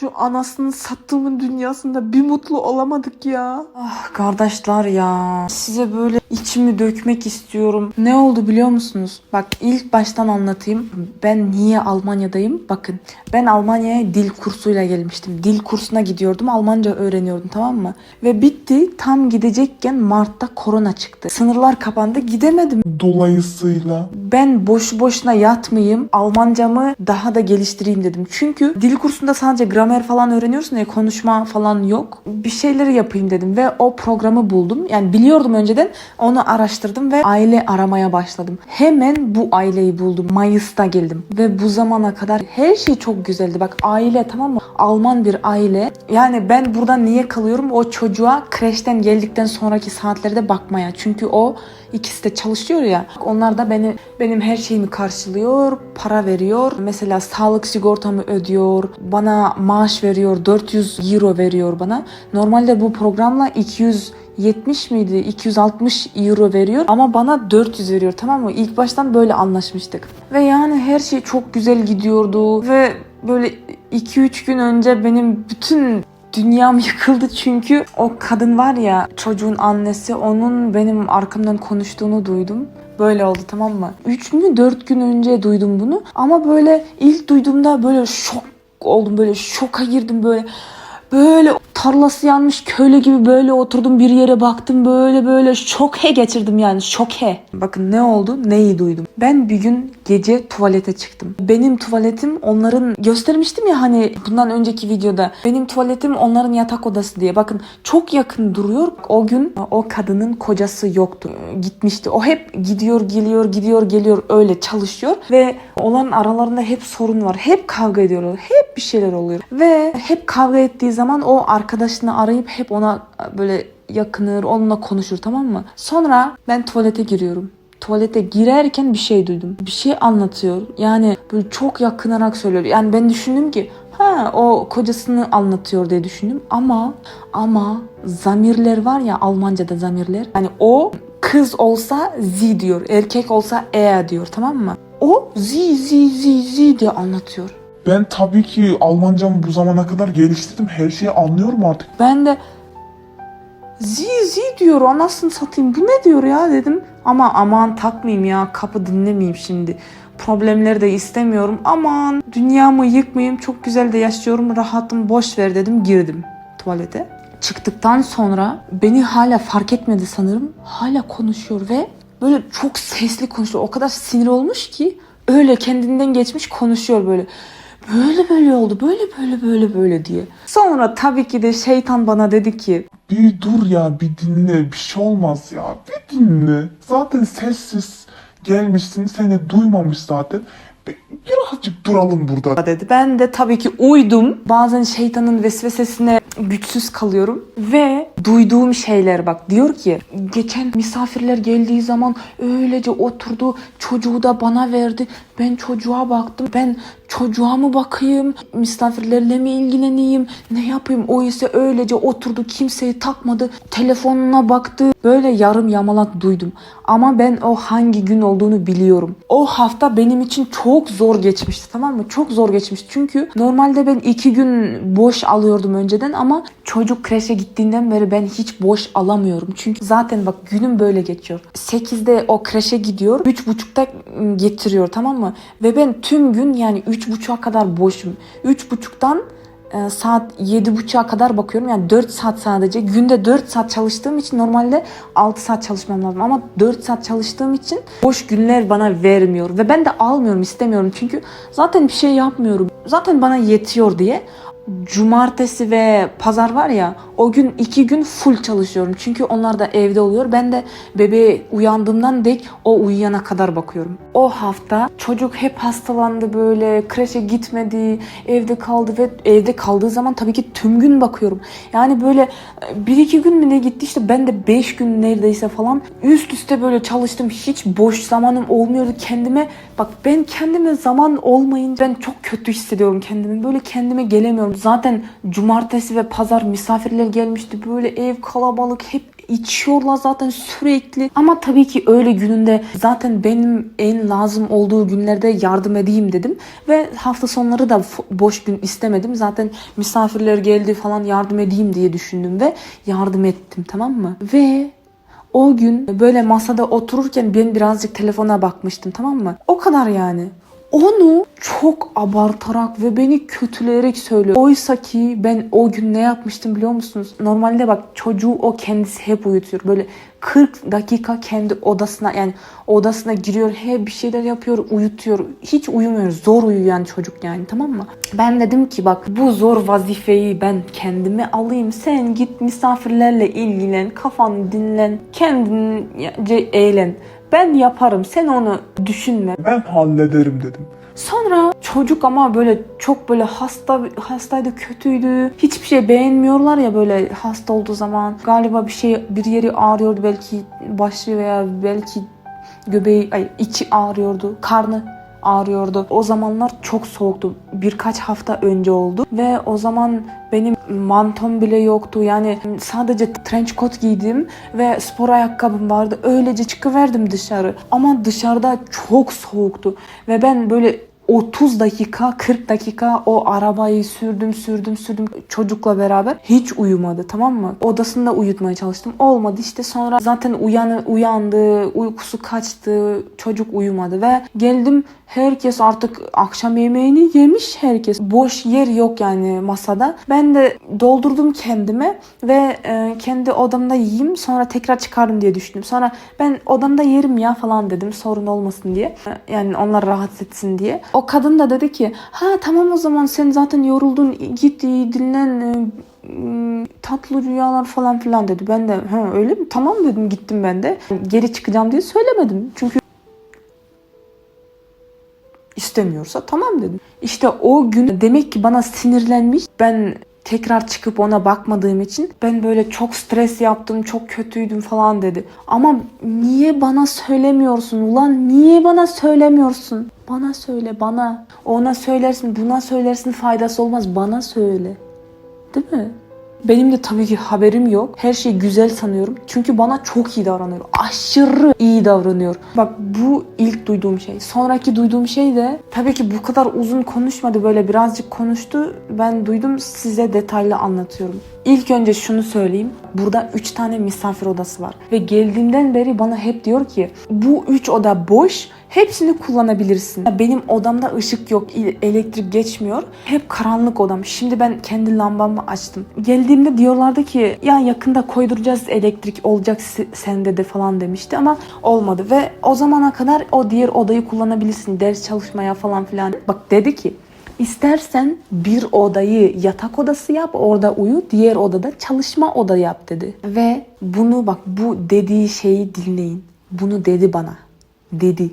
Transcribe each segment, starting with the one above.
Şu anasını sattığımın dünyasında bir mutlu olamadık ya. Ah kardeşler ya. Size böyle içimi dökmek istiyorum. Ne oldu biliyor musunuz? Bak ilk baştan anlatayım. Ben niye Almanya'dayım? Bakın ben Almanya'ya dil kursuyla gelmiştim. Dil kursuna gidiyordum. Almanca öğreniyordum tamam mı? Ve bitti. Tam gidecekken Mart'ta korona çıktı. Sınırlar kapandı. Gidemedim. Dolayısıyla Ben boşu boşuna yatmayayım. Almancamı daha da geliştireyim dedim. Çünkü dil kursunda sadece gramer falan öğreniyorsun ya konuşma falan yok. Bir şeyleri yapayım dedim ve o programı buldum. Yani biliyordum önceden. Onu araştırdım ve aile aramaya başladım. Hemen bu aileyi buldum. Mayıs'ta geldim. Ve bu zamana kadar her şey çok güzeldi. Bak aile tamam mı? Alman bir aile. Yani ben burada niye kalıyorum? O çocuğa kreşten geldikten sonraki saatlerde bakmaya. Çünkü o ikisi de çalışıyor ya. Onlar da beni benim her şeyimi karşılıyor, para veriyor. Mesela sağlık sigortamı ödüyor, bana maaş veriyor, 400 euro veriyor bana. Normalde bu programla 270 miydi? 260 euro veriyor ama bana 400 veriyor tamam mı? İlk baştan böyle anlaşmıştık. Ve yani her şey çok güzel gidiyordu ve böyle 2-3 gün önce benim bütün Dünyam yıkıldı çünkü o kadın var ya çocuğun annesi onun benim arkamdan konuştuğunu duydum. Böyle oldu tamam mı? 3 mü 4 gün önce duydum bunu ama böyle ilk duyduğumda böyle şok oldum böyle şoka girdim böyle böyle tarlası yanmış köylü gibi böyle oturdum bir yere baktım böyle böyle şoke geçirdim yani şoke. Bakın ne oldu neyi duydum. Ben bir gün gece tuvalete çıktım. Benim tuvaletim onların göstermiştim ya hani bundan önceki videoda. Benim tuvaletim onların yatak odası diye. Bakın çok yakın duruyor. O gün o kadının kocası yoktu. Gitmişti. O hep gidiyor geliyor gidiyor geliyor öyle çalışıyor ve olan aralarında hep sorun var. Hep kavga ediyorlar. Hep bir şeyler oluyor. Ve hep kavga ettiği zaman o arkadaşını arayıp hep ona böyle yakınır, onunla konuşur tamam mı? Sonra ben tuvalete giriyorum. Tuvalete girerken bir şey duydum. Bir şey anlatıyor. Yani böyle çok yakınarak söylüyor. Yani ben düşündüm ki ha o kocasını anlatıyor diye düşündüm ama ama zamirler var ya Almanca'da zamirler. Yani o kız olsa zi diyor, erkek olsa e diyor tamam mı? O zi zi zi zi diye anlatıyor. ben tabii ki Almancamı bu zamana kadar geliştirdim. Her şeyi anlıyorum artık. Ben de zi zi diyor anasını satayım bu ne diyor ya dedim. Ama aman takmayayım ya kapı dinlemeyeyim şimdi. Problemleri de istemiyorum. Aman dünyamı yıkmayayım çok güzel de yaşıyorum rahatım boş ver dedim girdim tuvalete. Çıktıktan sonra beni hala fark etmedi sanırım. Hala konuşuyor ve böyle çok sesli konuşuyor. O kadar sinir olmuş ki öyle kendinden geçmiş konuşuyor böyle. Böyle böyle oldu böyle böyle böyle böyle diye. Sonra tabii ki de şeytan bana dedi ki Bir dur ya bir dinle. Bir şey olmaz ya. Bir dinle. Zaten sessiz gelmişsin. Seni duymamış zaten. Bir- Birazcık duralım burada. dedi. Ben de tabii ki uydum. Bazen şeytanın vesvesesine güçsüz kalıyorum. Ve duyduğum şeyler bak diyor ki geçen misafirler geldiği zaman öylece oturdu çocuğu da bana verdi. Ben çocuğa baktım. Ben çocuğa mı bakayım? Misafirlerle mi ilgileneyim? Ne yapayım? O ise öylece oturdu kimseyi takmadı. Telefonuna baktı. Böyle yarım yamalak duydum. Ama ben o hangi gün olduğunu biliyorum. O hafta benim için çok zor geçmişti tamam mı? Çok zor geçmişti. Çünkü normalde ben iki gün boş alıyordum önceden ama çocuk kreşe gittiğinden beri ben hiç boş alamıyorum. Çünkü zaten bak günüm böyle geçiyor. 8'de o kreşe gidiyor. 3.30'da getiriyor tamam mı? Ve ben tüm gün yani 3.30'a kadar boşum. 3.30'dan e, saat 7.30'a kadar bakıyorum. Yani 4 saat sadece. Günde 4 saat çalıştığım için normalde 6 saat çalışmam lazım. Ama 4 saat çalıştığım için boş günler bana vermiyor. Ve ben de almıyorum istemiyorum. Çünkü zaten bir şey yapmıyorum. Zaten bana yetiyor diye. Cumartesi ve pazar var ya o gün iki gün full çalışıyorum. Çünkü onlar da evde oluyor. Ben de bebeğe uyandığımdan dek o uyuyana kadar bakıyorum. O hafta çocuk hep hastalandı böyle kreşe gitmedi evde kaldı ve evde kaldığı zaman tabii ki tüm gün bakıyorum. Yani böyle e, bir iki gün mü ne gitti işte ben de beş gün neredeyse falan üst üste böyle çalıştım. Hiç boş zamanım olmuyordu kendime. Bak ben kendime zaman olmayınca ben çok kötü hissediyorum kendimi. Böyle kendime gelemiyorum. Zaten cumartesi ve pazar misafirler gelmişti. Böyle ev kalabalık hep içiyorlar zaten sürekli. Ama tabii ki öyle gününde zaten benim en lazım olduğu günlerde yardım edeyim dedim. Ve hafta sonları da boş gün istemedim. Zaten misafirler geldi falan yardım edeyim diye düşündüm ve yardım ettim tamam mı? Ve o gün böyle masada otururken ben birazcık telefona bakmıştım tamam mı? O kadar yani. Onu çok abartarak ve beni kötüleyerek söylüyor. Oysa ki ben o gün ne yapmıştım biliyor musunuz? Normalde bak çocuğu o kendisi hep uyutuyor. Böyle 40 dakika kendi odasına yani odasına giriyor. Hep bir şeyler yapıyor, uyutuyor. Hiç uyumuyor. Zor uyuyan çocuk yani tamam mı? Ben dedim ki bak bu zor vazifeyi ben kendime alayım. Sen git misafirlerle ilgilen, kafanı dinlen, kendince eğlen. Ben yaparım. Sen onu düşünme. Ben hallederim dedim. Sonra çocuk ama böyle çok böyle hasta hastaydı, kötüydü. Hiçbir şey beğenmiyorlar ya böyle hasta olduğu zaman. Galiba bir şey bir yeri ağrıyordu belki başı veya belki göbeği ay içi ağrıyordu. Karnı ağrıyordu. O zamanlar çok soğuktu. Birkaç hafta önce oldu ve o zaman benim mantom bile yoktu. Yani sadece trench coat giydim ve spor ayakkabım vardı. Öylece çıkıverdim dışarı. Ama dışarıda çok soğuktu ve ben böyle 30 dakika 40 dakika o arabayı sürdüm sürdüm sürdüm çocukla beraber hiç uyumadı tamam mı? Odasında uyutmaya çalıştım. Olmadı işte sonra zaten uyanı uyandı, uykusu kaçtı, çocuk uyumadı ve geldim herkes artık akşam yemeğini yemiş herkes. Boş yer yok yani masada. Ben de doldurdum kendime ve e, kendi odamda yiyeyim sonra tekrar çıkarım diye düşündüm. Sonra ben odamda yerim ya falan dedim sorun olmasın diye. E, Yani onlar rahatsız etsin diye. O kadın da dedi ki ha tamam o zaman sen zaten yoruldun git dinlen e, tatlı rüyalar falan filan dedi. Ben de ha öyle mi? Tamam dedim gittim ben de. Geri çıkacağım diye söylemedim. Çünkü istemiyorsa tamam dedim. İşte o gün demek ki bana sinirlenmiş. Ben tekrar çıkıp ona bakmadığım için ben böyle çok stres yaptım, çok kötüydüm falan dedi. Ama niye bana söylemiyorsun ulan? Niye bana söylemiyorsun? Bana söyle bana. Ona söylersin, buna söylersin faydası olmaz. Bana söyle. Değil mi? Benim de tabii ki haberim yok. Her şeyi güzel sanıyorum. Çünkü bana çok iyi davranıyor. Aşırı iyi davranıyor. Bak bu ilk duyduğum şey. Sonraki duyduğum şey de tabii ki bu kadar uzun konuşmadı. Böyle birazcık konuştu. Ben duydum size detaylı anlatıyorum. İlk önce şunu söyleyeyim. Burada 3 tane misafir odası var. Ve geldiğimden beri bana hep diyor ki bu 3 oda boş. Hepsini kullanabilirsin. Benim odamda ışık yok, elektrik geçmiyor. Hep karanlık odam. Şimdi ben kendi lambamı açtım. Geldiğimde diyorlardı ki ya yakında koyduracağız elektrik olacak se- sende de falan demişti ama olmadı. Ve o zamana kadar o diğer odayı kullanabilirsin ders çalışmaya falan filan. Bak dedi ki İstersen bir odayı yatak odası yap, orada uyu, diğer odada çalışma oda yap dedi. Ve bunu bak bu dediği şeyi dinleyin. Bunu dedi bana. Dedi.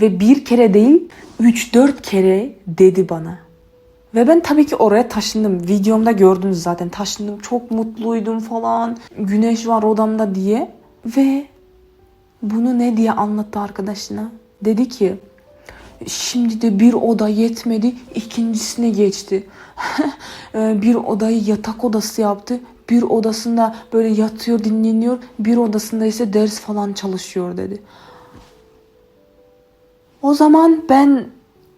Ve bir kere değil, 3-4 kere dedi bana. Ve ben tabii ki oraya taşındım. Videomda gördünüz zaten. Taşındım. Çok mutluydum falan. Güneş var odamda diye. Ve bunu ne diye anlattı arkadaşına? Dedi ki Şimdi de bir oda yetmedi, ikincisine geçti. Ee, bir odayı yatak odası yaptı. Bir odasında böyle yatıyor, dinleniyor. Bir odasında ise ders falan çalışıyor dedi. O zaman ben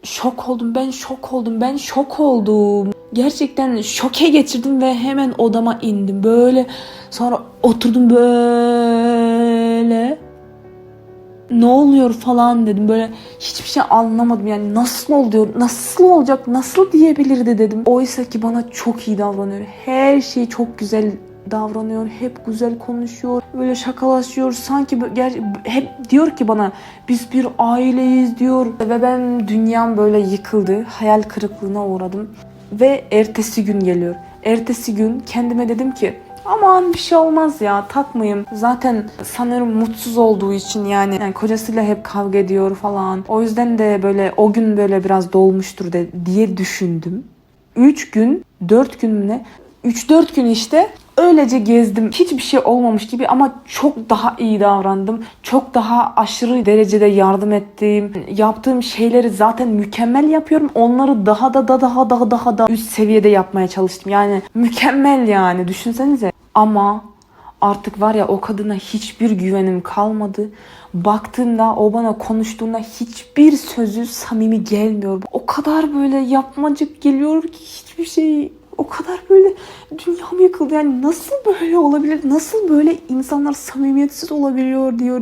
şok oldum, ben şok oldum, ben şok oldum. Gerçekten şoke geçirdim ve hemen odama indim. Böyle sonra oturdum böyle ne oluyor falan dedim. Böyle hiçbir şey anlamadım. Yani nasıl oluyor, nasıl olacak, nasıl diyebilirdi dedim. Oysa ki bana çok iyi davranıyor. Her şey çok güzel davranıyor. Hep güzel konuşuyor. Böyle şakalaşıyor. Sanki bö- ger- hep diyor ki bana biz bir aileyiz diyor. Ve ben dünyam böyle yıkıldı. Hayal kırıklığına uğradım. Ve ertesi gün geliyor. Ertesi gün kendime dedim ki Aman bir şey olmaz ya takmayayım. Zaten sanırım mutsuz olduğu için yani, yani kocasıyla hep kavga ediyor falan. O yüzden de böyle o gün böyle biraz dolmuştur de, diye düşündüm. 3 gün, 4 gün ne? 3-4 gün işte öylece gezdim. Hiçbir şey olmamış gibi ama çok daha iyi davrandım. Çok daha aşırı derecede yardım ettim. Yaptığım şeyleri zaten mükemmel yapıyorum. Onları daha da da daha daha daha da üst seviyede yapmaya çalıştım. Yani mükemmel yani düşünsenize. Ama artık var ya o kadına hiçbir güvenim kalmadı. Baktığımda o bana konuştuğunda hiçbir sözü samimi gelmiyor. O kadar böyle yapmacık geliyor ki hiçbir şey o kadar böyle dünyam yıkıldı. Yani nasıl böyle olabilir? Nasıl böyle insanlar samimiyetsiz olabiliyor diyor.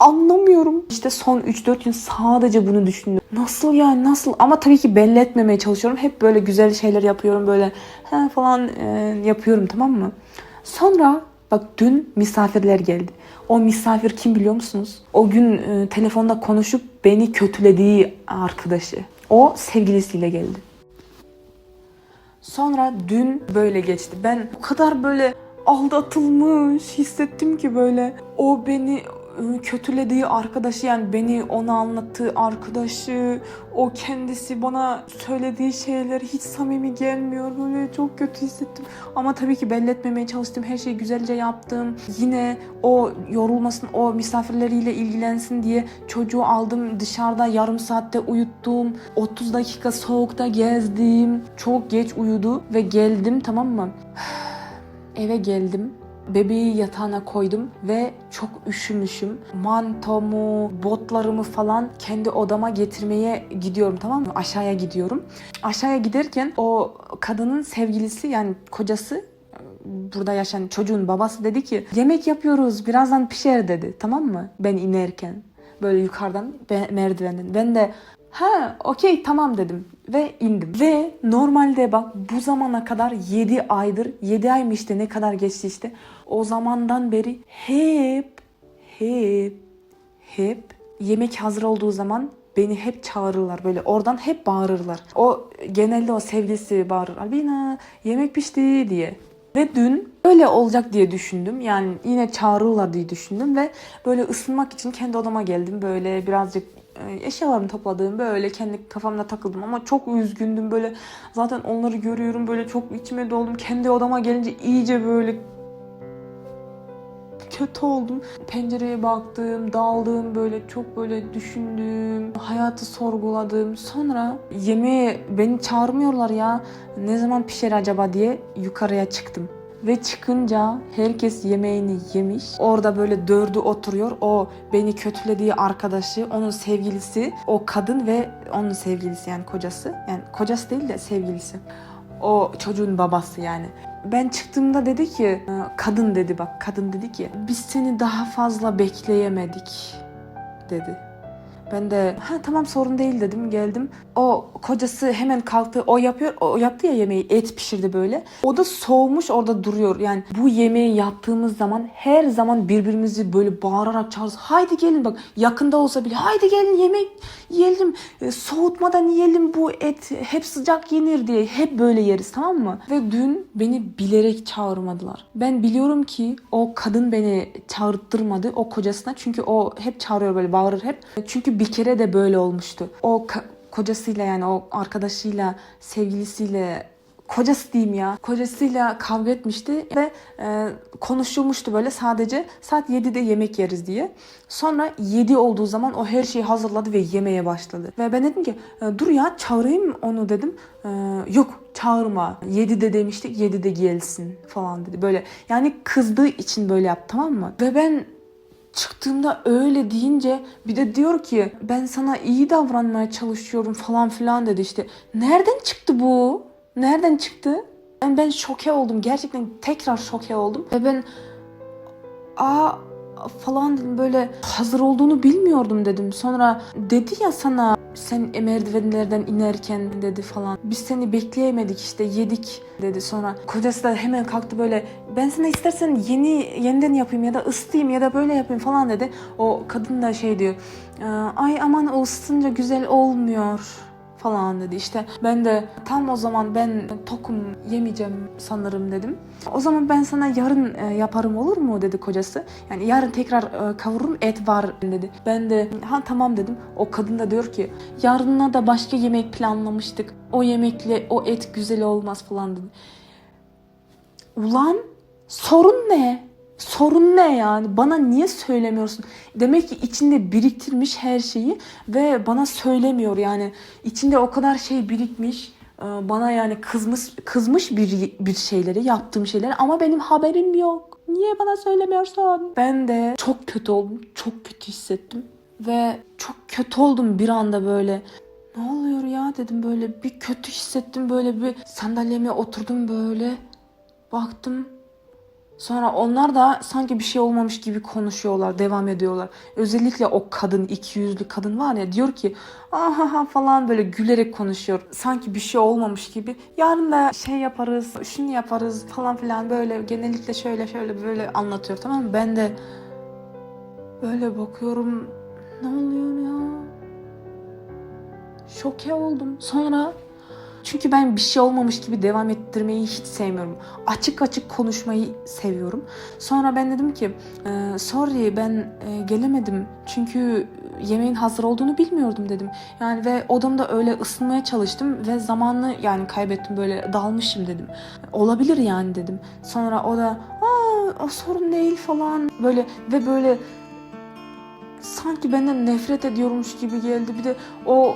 Anlamıyorum. İşte son 3-4 gün sadece bunu düşündüm. Nasıl yani nasıl? Ama tabii ki belli etmemeye çalışıyorum. Hep böyle güzel şeyler yapıyorum. Böyle he falan e, yapıyorum tamam mı? Sonra bak dün misafirler geldi. O misafir kim biliyor musunuz? O gün e, telefonda konuşup beni kötülediği arkadaşı. O sevgilisiyle geldi. Sonra dün böyle geçti. Ben o kadar böyle aldatılmış hissettim ki böyle o beni kötülediği arkadaşı yani beni ona anlattığı arkadaşı o kendisi bana söylediği şeyler hiç samimi gelmiyor. Böyle çok kötü hissettim. Ama tabii ki belli etmemeye çalıştım. Her şeyi güzelce yaptım. Yine o yorulmasın o misafirleriyle ilgilensin diye çocuğu aldım. Dışarıda yarım saatte uyuttum. 30 dakika soğukta gezdim. Çok geç uyudu ve geldim tamam mı? Eve geldim Bebeği yatağına koydum ve çok üşümüşüm. Mantomu, botlarımı falan kendi odama getirmeye gidiyorum tamam mı? Aşağıya gidiyorum. Aşağıya giderken o kadının sevgilisi yani kocası burada yaşayan çocuğun babası dedi ki yemek yapıyoruz birazdan pişer dedi tamam mı? Ben inerken böyle yukarıdan merdivenden. Ben de ha okey tamam dedim ve indim. Ve normalde bak bu zamana kadar 7 aydır 7 ay mı ne kadar geçti işte o zamandan beri hep hep hep yemek hazır olduğu zaman beni hep çağırırlar böyle oradan hep bağırırlar. O genelde o sevgilisi bağırır. Albina yemek pişti diye. Ve dün öyle olacak diye düşündüm. Yani yine çağırırlar diye düşündüm ve böyle ısınmak için kendi odama geldim. Böyle birazcık e, eşyalarımı topladım böyle kendi kafamda takıldım ama çok üzgündüm böyle zaten onları görüyorum böyle çok içime doldum kendi odama gelince iyice böyle kötü oldum. Pencereye baktım, daldım böyle çok böyle düşündüm. Hayatı sorguladım. Sonra yemeğe beni çağırmıyorlar ya. Ne zaman pişer acaba diye yukarıya çıktım. Ve çıkınca herkes yemeğini yemiş. Orada böyle dördü oturuyor. O beni kötülediği arkadaşı, onun sevgilisi, o kadın ve onun sevgilisi yani kocası. Yani kocası değil de sevgilisi. O çocuğun babası yani. Ben çıktığımda dedi ki, e, kadın dedi bak, kadın dedi ki biz seni daha fazla bekleyemedik dedi. Ben de ha tamam sorun değil dedim geldim. O kocası hemen kalktı o yapıyor o yaptı ya yemeği et pişirdi böyle. O da soğumuş orada duruyor. Yani bu yemeği yaptığımız zaman her zaman birbirimizi böyle bağırarak çağırırız. Haydi gelin bak yakında olsa bile haydi gelin yemek yiyelim e, soğutmadan yiyelim bu et hep sıcak yenir diye hep böyle yeriz tamam mı? Ve dün beni bilerek çağırmadılar. Ben biliyorum ki o kadın beni çağırttırmadı o kocasına çünkü o hep çağırıyor böyle bağırır hep. Çünkü bir kere de böyle olmuştu. O kocasıyla yani o arkadaşıyla sevgilisiyle kocası diyeyim ya kocasıyla kavga etmişti ve e, konuşulmuştu böyle sadece saat 7'de yemek yeriz diye. Sonra 7 olduğu zaman o her şeyi hazırladı ve yemeye başladı. Ve ben dedim ki "E, dur ya çağırayım onu dedim. E, yok çağırma 7'de demiştik 7'de gelsin falan dedi. Böyle yani kızdığı için böyle yaptı tamam mı? Ve ben çıktığımda öyle deyince bir de diyor ki ben sana iyi davranmaya çalışıyorum falan filan dedi işte. Nereden çıktı bu? Nereden çıktı? Ben, ben şoke oldum. Gerçekten tekrar şoke oldum. Ve ben aa falan dedim böyle hazır olduğunu bilmiyordum dedim. Sonra dedi ya sana sen merdivenlerden inerken dedi falan. Biz seni bekleyemedik işte yedik dedi. Sonra kocası da hemen kalktı böyle ben sana istersen yeni yeniden yapayım ya da ısıtayım ya da böyle yapayım falan dedi. O kadın da şey diyor. Ay aman o ısıtınca güzel olmuyor falan dedi. İşte ben de tam o zaman ben tokum yemeyeceğim sanırım dedim. O zaman ben sana yarın e, yaparım olur mu dedi kocası. Yani yarın tekrar e, kavururum et var dedi. Ben de ha tamam dedim. O kadın da diyor ki yarına da başka yemek planlamıştık. O yemekle o et güzel olmaz falan dedi. Ulan sorun ne? Sorun ne yani? Bana niye söylemiyorsun? Demek ki içinde biriktirmiş her şeyi ve bana söylemiyor yani. İçinde o kadar şey birikmiş. e, Bana yani kızmış kızmış bir bir şeyleri, yaptığım şeyleri ama benim haberim yok. Niye bana söylemiyorsun? Ben de çok kötü oldum. Çok kötü hissettim. Ve çok kötü oldum bir anda böyle. Ne oluyor ya dedim böyle bir kötü hissettim böyle bir sandalyeme oturdum böyle. Baktım Sonra onlar da sanki bir şey olmamış gibi konuşuyorlar, devam ediyorlar. Özellikle o kadın, iki yüzlü kadın var ya diyor ki aha falan böyle gülerek konuşuyor. Sanki bir şey olmamış gibi. Yarın da şey yaparız, şunu yaparız falan filan böyle genellikle şöyle şöyle böyle anlatıyor tamam mı? Ben de böyle bakıyorum ne oluyor ya? Şoke oldum. Sonra çünkü ben bir şey olmamış gibi devam ettirmeyi hiç sevmiyorum. Açık açık konuşmayı seviyorum. Sonra ben dedim ki "Ee, sorry ben e, gelemedim. Çünkü yemeğin hazır olduğunu bilmiyordum dedim. Yani ve odamda öyle ısınmaya çalıştım ve zamanı yani kaybettim böyle dalmışım dedim. Olabilir yani dedim. Sonra o da aa o sorun değil falan böyle ve böyle sanki benden nefret ediyormuş gibi geldi. Bir de o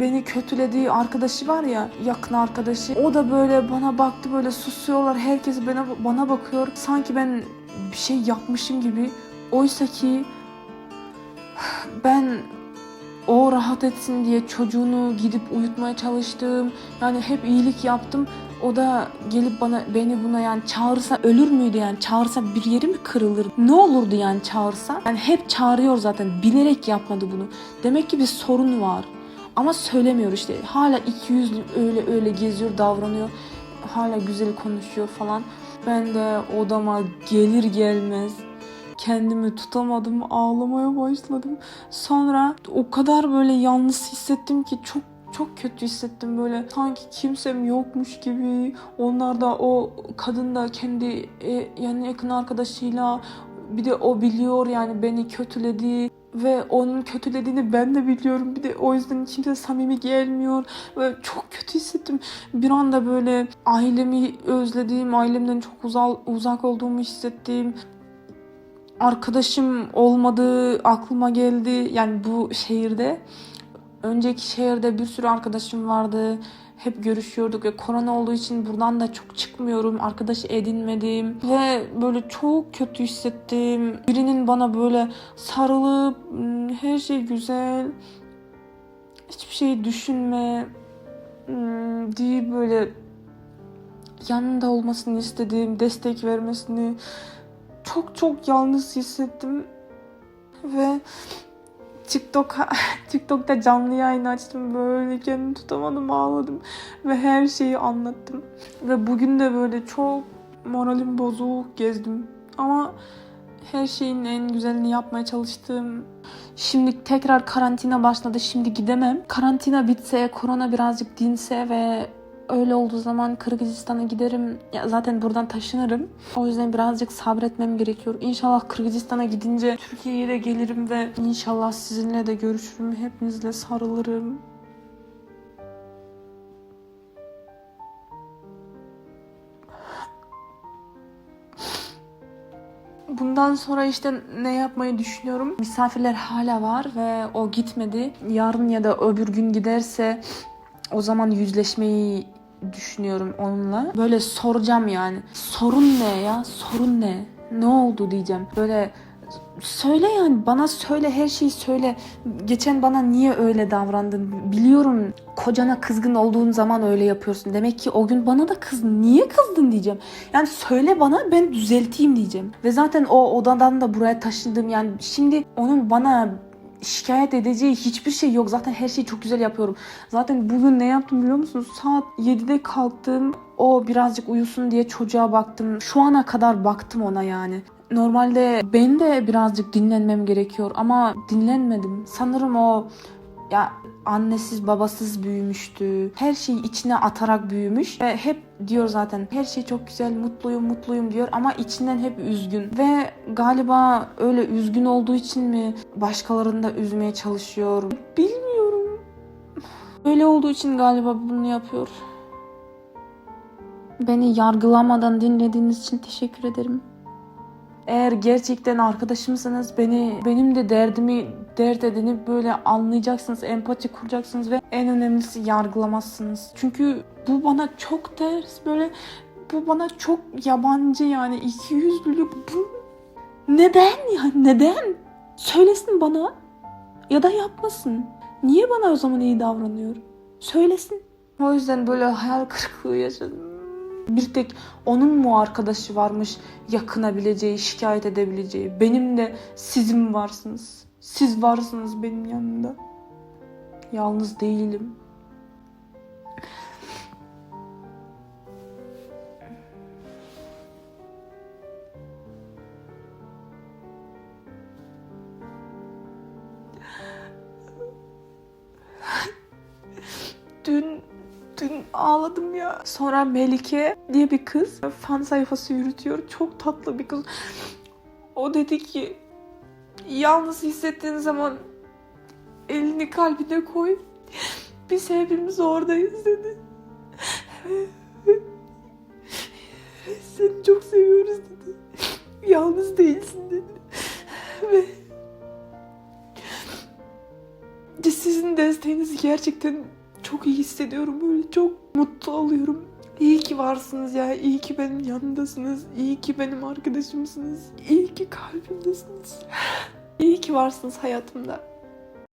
beni kötülediği arkadaşı var ya yakın arkadaşı. O da böyle bana baktı böyle susuyorlar. Herkes bana bana bakıyor. Sanki ben bir şey yapmışım gibi. Oysa ki ben o rahat etsin diye çocuğunu gidip uyutmaya çalıştım. Yani hep iyilik yaptım. O da gelip bana beni buna yani çağırsa ölür müydü yani? Çağırsa bir yeri mi kırılır? Ne olurdu yani çağırsa yani hep çağırıyor zaten. Bilerek yapmadı bunu. Demek ki bir sorun var ama söylemiyor işte. Hala iki yüzlü öyle öyle geziyor, davranıyor. Hala güzel konuşuyor falan. Ben de odama gelir gelmez kendimi tutamadım, ağlamaya başladım. Sonra o kadar böyle yalnız hissettim ki çok çok kötü hissettim böyle sanki kimsem yokmuş gibi. Onlar da o kadın da kendi e, yani yakın arkadaşıyla bir de o biliyor yani beni kötüledi ve onun kötülediğini ben de biliyorum. Bir de o yüzden içimde samimi gelmiyor ve çok kötü hissettim. Bir anda böyle ailemi özlediğim, ailemden çok uzak, uzak olduğumu hissettiğim arkadaşım olmadığı aklıma geldi. Yani bu şehirde önceki şehirde bir sürü arkadaşım vardı. Hep görüşüyorduk ve korona olduğu için buradan da çok çıkmıyorum. Arkadaş edinmedim ve böyle çok kötü hissettim. Birinin bana böyle sarılıp "Hmm, her şey güzel. Hiçbir şey düşünme hmm, diye böyle yanında olmasını istedim, destek vermesini çok çok yalnız hissettim ve TikTok TikTok'ta canlı yayın açtım böyle kendimi tutamadım ağladım ve her şeyi anlattım ve bugün de böyle çok moralim bozuk gezdim ama her şeyin en güzelini yapmaya çalıştım. Şimdi tekrar karantina başladı. Şimdi gidemem. Karantina bitse, korona birazcık dinse ve öyle olduğu zaman Kırgızistan'a giderim. Ya zaten buradan taşınırım. O yüzden birazcık sabretmem gerekiyor. İnşallah Kırgızistan'a gidince Türkiye'ye de gelirim ve inşallah sizinle de görüşürüm. Hepinizle sarılırım. Bundan sonra işte ne yapmayı düşünüyorum? Misafirler hala var ve o gitmedi. Yarın ya da öbür gün giderse o zaman yüzleşmeyi düşünüyorum onunla. Böyle soracağım yani. Sorun ne ya? Sorun ne? Ne oldu diyeceğim. Böyle söyle yani bana söyle her şeyi söyle. Geçen bana niye öyle davrandın? Biliyorum kocana kızgın olduğun zaman öyle yapıyorsun. Demek ki o gün bana da kız niye kızdın diyeceğim. Yani söyle bana ben düzelteyim diyeceğim. Ve zaten o odadan da buraya taşındım. Yani şimdi onun bana şikayet edeceği hiçbir şey yok. Zaten her şeyi çok güzel yapıyorum. Zaten bugün ne yaptım biliyor musunuz? Saat 7'de kalktım. O birazcık uyusun diye çocuğa baktım. Şu ana kadar baktım ona yani. Normalde ben de birazcık dinlenmem gerekiyor ama dinlenmedim. Sanırım o ya annesiz babasız büyümüştü. Her şeyi içine atarak büyümüş ve hep diyor zaten her şey çok güzel mutluyum mutluyum diyor ama içinden hep üzgün ve galiba öyle üzgün olduğu için mi başkalarını da üzmeye çalışıyor bilmiyorum. Öyle olduğu için galiba bunu yapıyor. Beni yargılamadan dinlediğiniz için teşekkür ederim. Eğer gerçekten arkadaşımsanız beni benim de derdimi dert edinip böyle anlayacaksınız, empati kuracaksınız ve en önemlisi yargılamazsınız. Çünkü bu bana çok ters böyle bu bana çok yabancı yani iki yüzlülük bu neden ya neden? Söylesin bana ya da yapmasın. Niye bana o zaman iyi davranıyor? Söylesin. O yüzden böyle hayal kırıklığı yaşadım. Bir tek onun mu arkadaşı varmış yakınabileceği, şikayet edebileceği. Benim de sizin varsınız. Siz varsınız benim yanımda. Yalnız değilim. Dün dün ağladım ya. Sonra Melike diye bir kız fan sayfası yürütüyor. Çok tatlı bir kız. O dedi ki yalnız hissettiğin zaman elini kalbine koy. Biz hepimiz oradayız dedi. Seni çok seviyoruz dedi. Yalnız değilsin dedi. Ve sizin desteğinizi gerçekten çok iyi hissediyorum böyle çok mutlu oluyorum. İyi ki varsınız ya. iyi ki benim yanımdasınız. İyi ki benim arkadaşımsınız. İyi ki kalbimdesiniz. İyi ki varsınız hayatımda.